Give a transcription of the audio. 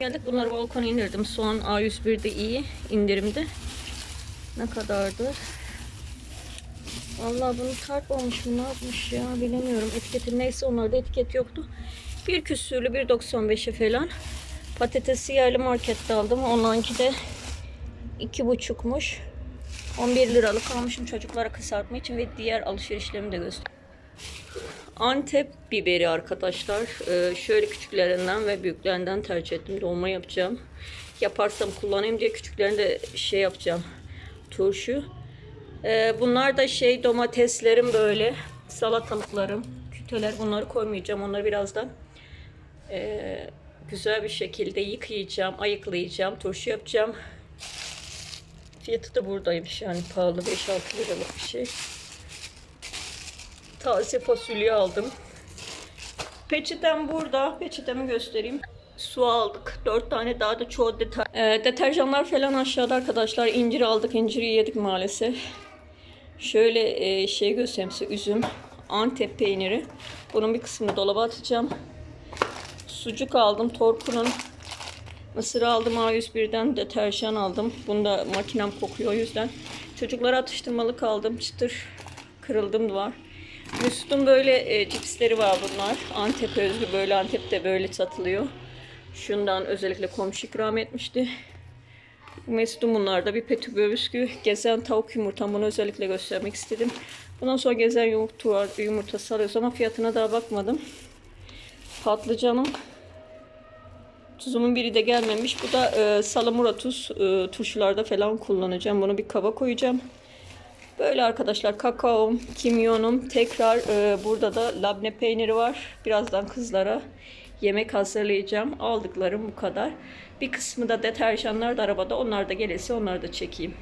Geldik bunları balkona indirdim. Soğan A101'de iyi indirimde. Ne kadardı? Vallahi bunu tartmamış mı ne yapmış ya bilemiyorum. Etiketi neyse onlarda etiket yoktu. Bir küsürlü 1.95'e falan. Patatesi yerli markette aldım. Onlarınki de 2.5'muş. 11 liralık almışım çocuklara kısaltma için ve diğer alışverişlerimi de göster. Antep biberi arkadaşlar. Ee, şöyle küçüklerinden ve büyüklerinden tercih ettim. Dolma yapacağım. Yaparsam kullanayım diye küçüklerini de şey yapacağım. Turşu. Ee, bunlar da şey domateslerim böyle. Salatalıklarım. Küteler bunları koymayacağım. Onları birazdan ee, güzel bir şekilde yıkayacağım. Ayıklayacağım. Turşu yapacağım. Fiyatı da buradaymış yani pahalı 5-6 liralık bir şey. Taze fasulye aldım. Peçetem burada. Peçetemi göstereyim. Su aldık. Dört tane daha da çoğu detay. Ee, deterjanlar falan aşağıda arkadaşlar. İncir aldık. İnciri yedik maalesef. Şöyle e, şey göstereyim size. Üzüm. Antep peyniri. Bunun bir kısmını dolaba atacağım. Sucuk aldım. Torku'nun Mısır aldım A101'den deterjan aldım. Bunda makinem kokuyor o yüzden. Çocuklara atıştırmalık aldım. Çıtır kırıldım var. Mesut'un böyle e, cipsleri var bunlar. Antep özgü böyle Antep'te böyle satılıyor. Şundan özellikle komşu ikram etmişti. Mesut'un bunlar da bir petibö bisküvi. Gezen tavuk yumurtam bunu özellikle göstermek istedim. Bundan sonra gezen yumurta. Yumurtası alıyoruz ama fiyatına daha bakmadım. Patlıcanım. Tuzumun biri de gelmemiş. Bu da e, salamura tuz. E, turşularda falan kullanacağım. Bunu bir kaba koyacağım. Böyle arkadaşlar kakaom, kimyonum. Tekrar e, burada da labne peyniri var. Birazdan kızlara yemek hazırlayacağım. Aldıklarım bu kadar. Bir kısmı da deterjanlar da arabada. Onlar da gelirse onları da çekeyim.